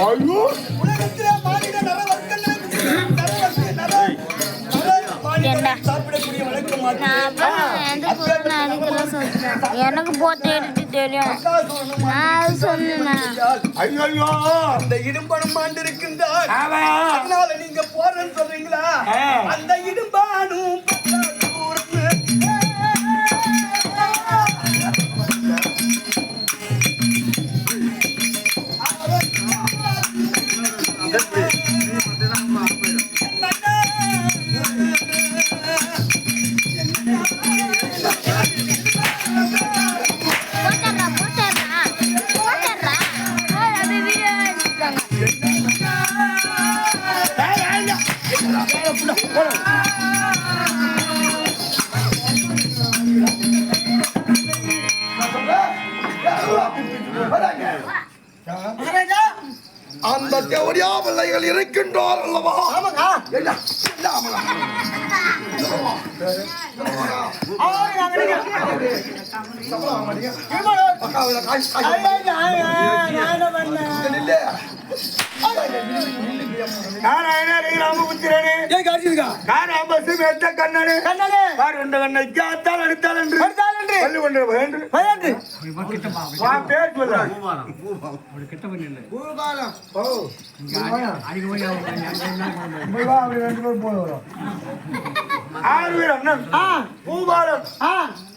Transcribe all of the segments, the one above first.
ஐயோ. உலகத்திலே மாநில எனக்கு போட்டு எடுத்து தெரியும். ஐயோ அந்த இடும்பனும் ஆண்டு இருக்கின்றார் ஆமா. அதனால நீங்க போறேன்னு சொல்றீங்களா. அந்த இடும்பானும் அந்த தேவடியா பிள்ளைகள் இருக்கின்றார் அல்லவா என்ன? ராமபுத்திரனே காராம்பசு மெத்த கண்ணனே. கண்ணனே. பார் உண்ட கண்ணை அத்தால் அடித்தால் என்று வருதால் என்று பள்ளி கொண்டு வேண்டு பயந்து வா பேர் சொல்ல ஓ. ஆறு பேர் அண்ணன். பூபாலம்.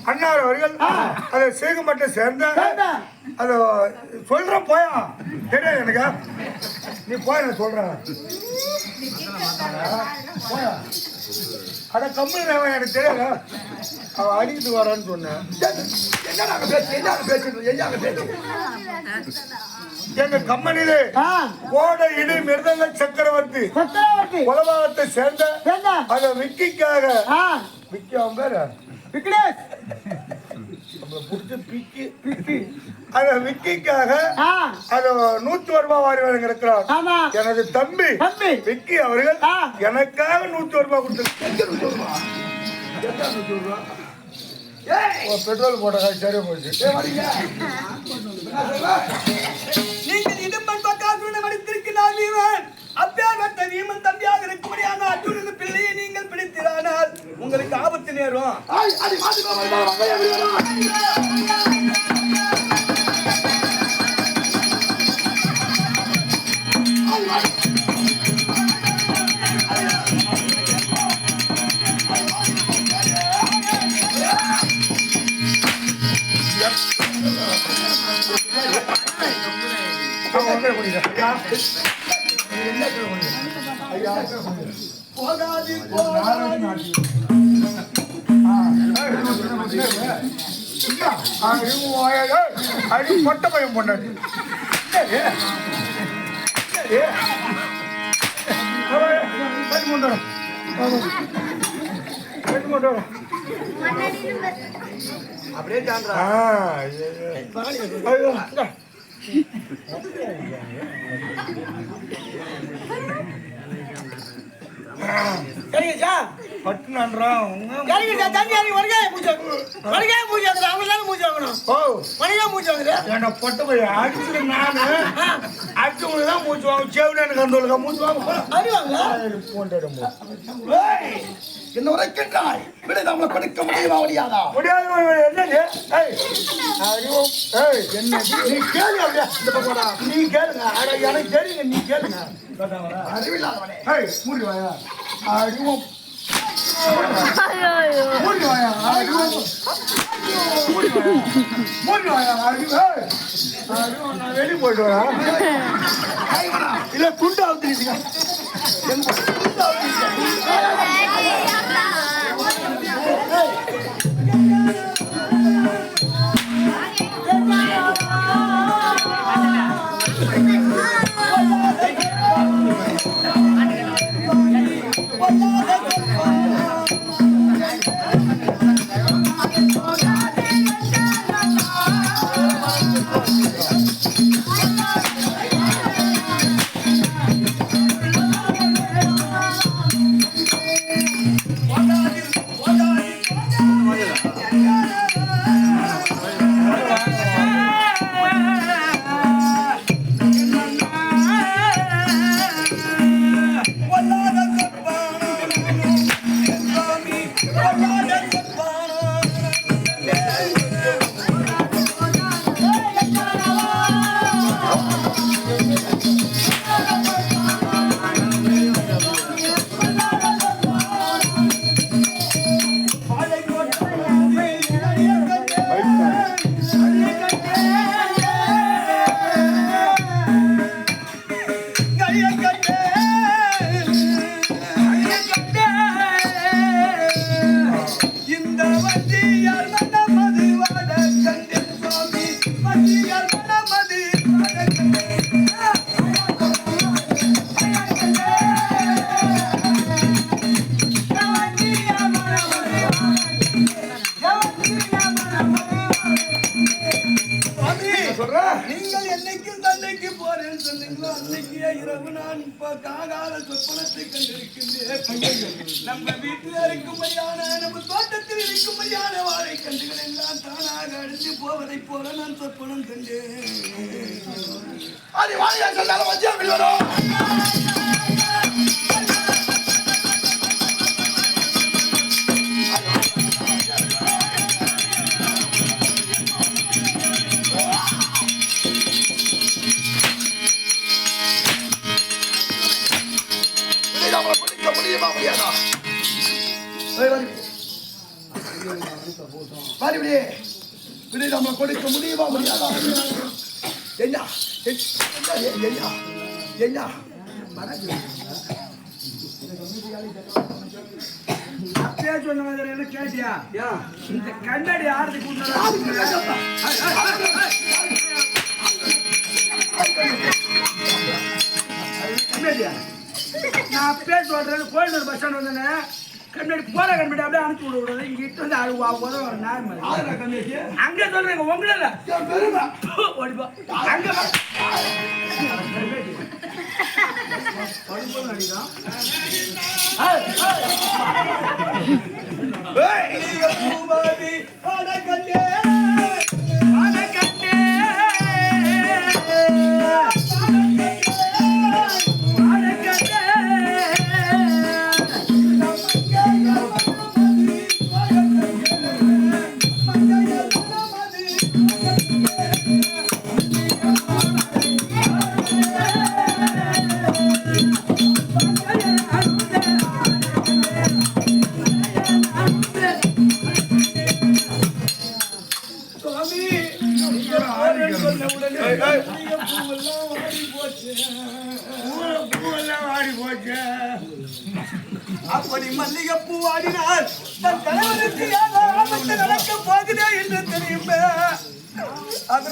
அண்ணார் அவர்கள் அதை சேகம்பட்டை சேர்ந்த அதை சொல்ற போயா? தெரியாது எனக்கு? நீ போய் நான் சொல்றேன். போயா? அட கம்பெனி எனக்கு தெரியாது அவ அடிக்கிட்டு வரான்னு சொன்னேன். என்னடா பேச்சு? என்னடா பேச்சு? என்னடா பேச்சு? எங்க கம்பெனியிலே கோடை இடி மிருதங்க சக்கரவர்த்தி சக்கரவர்த்தி. குலபாகத்தை சேர்ந்த என்ன அத விக்கிக்காக விக்கி அவன் பேரு விக்னேஷ் பிடிச்சி பிக்கி பிக்கி அத விக்கிக்காக அத நூத்தி ஒரு ரூபாய் வாரி எனது தம்பி தம்பி. விக்கி அவர்கள். எனக்காக நூத்தி ஒரு ரூபாய் கொடுத்து பெட்ரோல் போட்ட சரியா போச்சு? நீங்கள் இடும்பன் பக்காசுரனை மடித்திருக்கிறார் வீமன் அப்பேற்பட்ட வீமன் தம்பியாக இருக்கும்படியான அர்ஜுனது பிள்ளையை நீங்கள் பிடித்திரானால் உங்களுக்கு ஆபத்து நேரும் குடிங்க. ஐயா. ஐயா. போகாது அடி பொட்டை பையன் பொண்டாட்டி. அப்படியே தாண்டா ஆ, ஐயோ, ஐயோ, இந்தா. சரிங்கச்சா பட்டுனான்றான், உங்க சரிங்கச்சா தண்ணி அடி வருகை மூச்சு வருகை மூச்சு வாங்குது அவங்க தானே மூச்சு வாங்கணும் ஓ. வருகை மூச்சு வாங்குது ஏன்டா பொட்டை பையன் அடிச்சுட்டு நானு. அடிச்சவங்களுக்கு தான் மூச்சு வாங்க செவினு கந்தோலுக்கா மூச்சு வாங்க அடி வாங்க போண்டேன் என்ன உரைக்கின்றாய். விடை நம்மளை கொடுக்க முடியுமா முடியாதா? முடியாது. என்னது? என்னது? நீ கேளு அப்படியே. இந்த பக்கம். நீ கேளுங்க. எனக்கு தெரியுங்க நீ கேளுங்க. அறிவில்லாதவனே. மூடி வாயா. ஐயோ மூடி வாயா அறிவோ மூடி வாயா. மூடி வாயா ஏய் அறிவோ நான் வெளிய போயிட்டு வரேன். இல்ல துண்டு அவுத்துக்கிட்டீங்க போறேன்னு காகால சொப்பனத்தை நம்ம வீட்டில் இருக்கும்படியான நம்ம தோட்டத்தில் இருக்கும்படியான வாழை கண்டுகள் எல்லாம் தானாக அழிஞ்சு போவதை போல நான் சொப்பனம் கண்டேன். அது வாழையா சொன்னாலும் வச்சியா வெளிவரும் கொடுக்க முடியுமா முடியாதா என்ன என்ன என்ன அப்பயே சொன்ன மாதிரி என்ன கேட்டியா இந்த கண்ணாடி கண்ணாடியா நான் அப்பயே சொல்றேன் கோயிலூர் பஸ் ஸ்டாண்ட் வந்தேன் கண்ணாடி போற கண்ணாடி அப்படியே அனுப்பி விட விடுறது இங்க இட்டு வந்து அது உதவ நார்மல் ஆதரா கம்மியாச்சு அங்க சொல்றேங்க உங்களை ஓடிப்பா அங்க அடிதான்.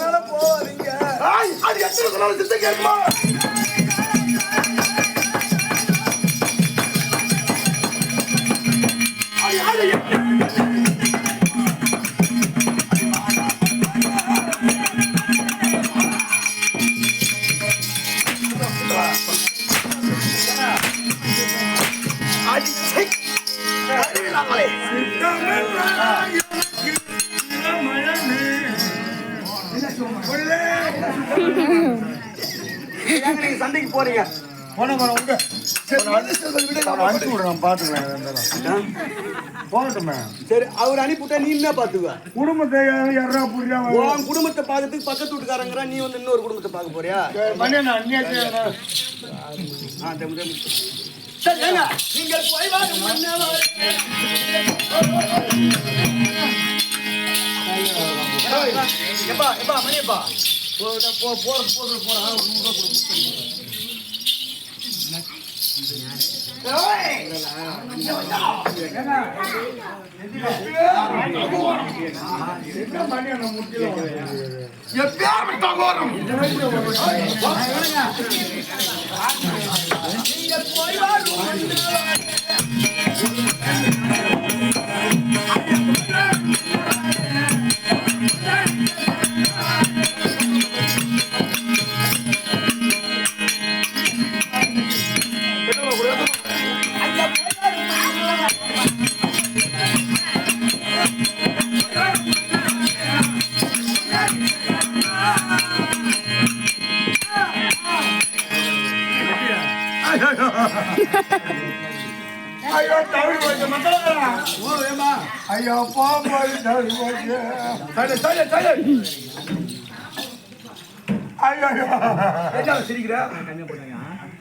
அதனால போவாதீங்க அது எத்தனை சொன்னாலும் சித்த கேட்குமா சண்டைக்கு போறீங்க போன போன உங்க சரி, விட சரி அவர் அனுப்பிவிட்டா நீ என்ன பாத்துக்க குடும்பத்தை யாரா புரியா உன் குடும்பத்தை பார்க்கறதுக்கு பக்கத்து வீட்டுக்காரங்கிற நீ வந்து இன்னொரு குடும்பத்தை பார்க்க போறியா? சரி, நீங்கள் போய் வாங்க, எப்பா, எப்பா, எப்பா? போ,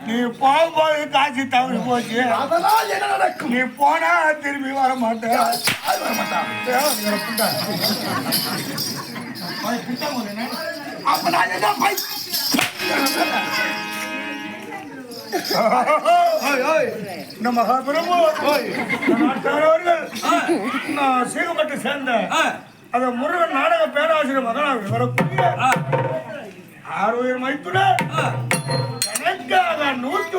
நீ போகும்போது காசு தவறி போச்சு அதனால் என்ன நடக்கும் நீ போனா திரும்பி வர மாட்டேன் அது வர மாட்டான் அப்ப நான் என்ன பை ஓய், சீகப்பட்டு சேர்ந்தேன் ஆ, அந்த முருகன் நாடக பேராசிரியர் மகனாக வரக்கூடிய ஆறுயிர் மைத்துனர் ஆ. எனக்காக நூற்றி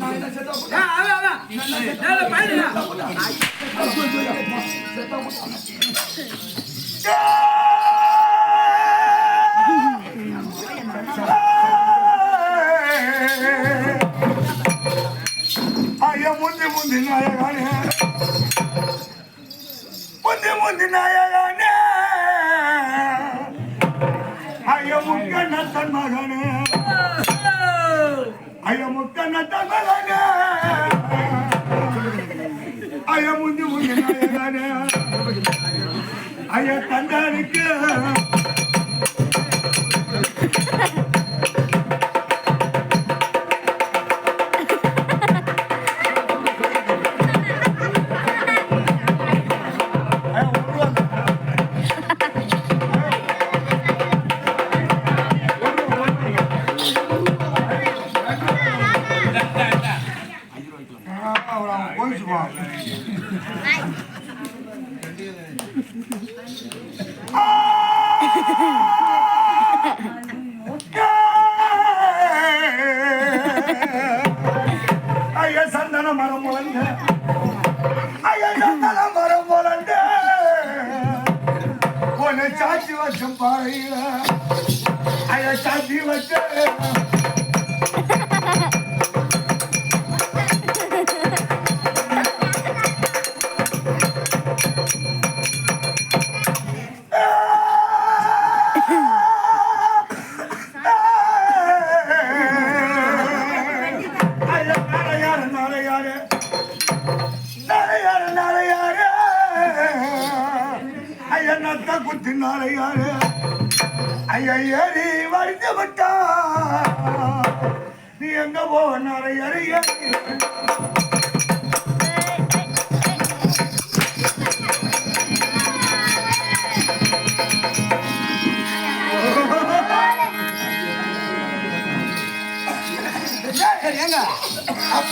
நான் என்ன செத்தா ஐயா தந்தாருக்கு.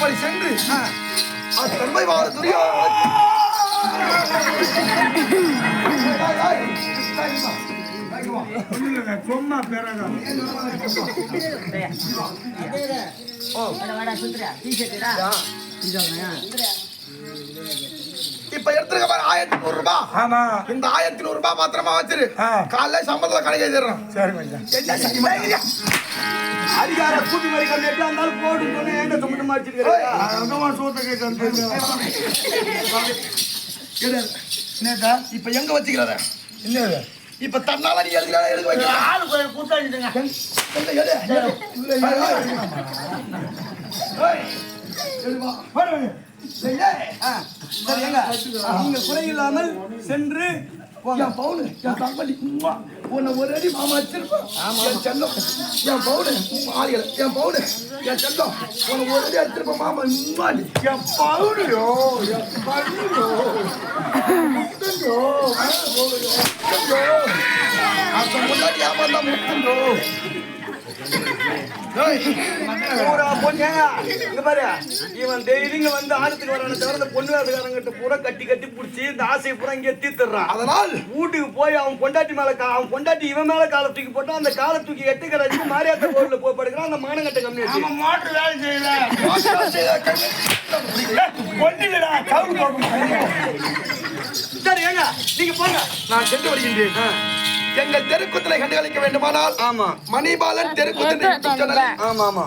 அப்படி சென்று அத்தன்மை வாழ துரியா சும்மா பிறகு இப்ப எடுத்துருக்க பாரு ஆயிரத்தி நூறு ரூபாய் ஆமா. இந்த ஆயிரத்தி நூறு ரூபாய் மாத்திரமா வச்சிரு. காலைல சம்பளத்துல கணக்கு எழுதிடுறோம். சரி கொஞ்சம் அதிகார கூட்டி மாதிரி கண்டு எட்டா இருந்தாலும் போட்டு சொன்ன ஏங்க சுமட்டு மாச்சிருக்கிறேன் அதுவா சூத்த கேட்டு என்னடா இப்ப எங்க வச்சுக்கிறார என்னது இப்ப தன்னால நீ எழுதுறா எழுத வைக்கிற? ஆளு போய் எங்க எடு. ஏய், ஆ, சரி ஏங்க நீங்க குறையில்லாமல் சென்று போங்க என் பவுனு என் தம்பி உம்மா, உன்னை ஒரு அடி மாமா வச்சிருப்போம். என் செல்லம். என் பவுனு ஆளுகளை. என் பவுனு என் செல்லம். உன்னை ஒரு அடி அடிச்சிருப்போம் மாமா. உம்மா நீ. என் பவுனியோ என் பண்ணியோ முத்தஞ்சோ அந்த முன்னாடி ஏமாந்தா முத்துண்டோ இவன் டெய்லிங்க வந்து ஆழத்துக்கு வரான தவிர இந்த பொண்ணு வேலைக்காரங்கிட்ட பூரா கட்டி கட்டி புடிச்சு இந்த ஆசையை பூரா இங்கே தீர்த்துறான் அதனால் வீட்டுக்கு போய் அவன் பொண்டாட்டி மேல அவன் பொண்டாட்டி இவன் மேல காலை தூக்கி போட்டா அந்த காலை தூக்கி எட்டுக்கிற அடிச்சு மாரியாத்த கோவில்ல போய் படுக்கிறான். அந்த மானங்கட்ட நம்ம மோட்டர் வேலை செய்யல. சரி ஏங்க நீங்க போங்க. நான் சென்று வருகின்றேன். எங்கள் தெருக்குத்தலை கண்டுகளிக்க வேண்டுமானால் ஆமா மணிபாலன் தெருக்குத்தலை? ஆமா ஆமா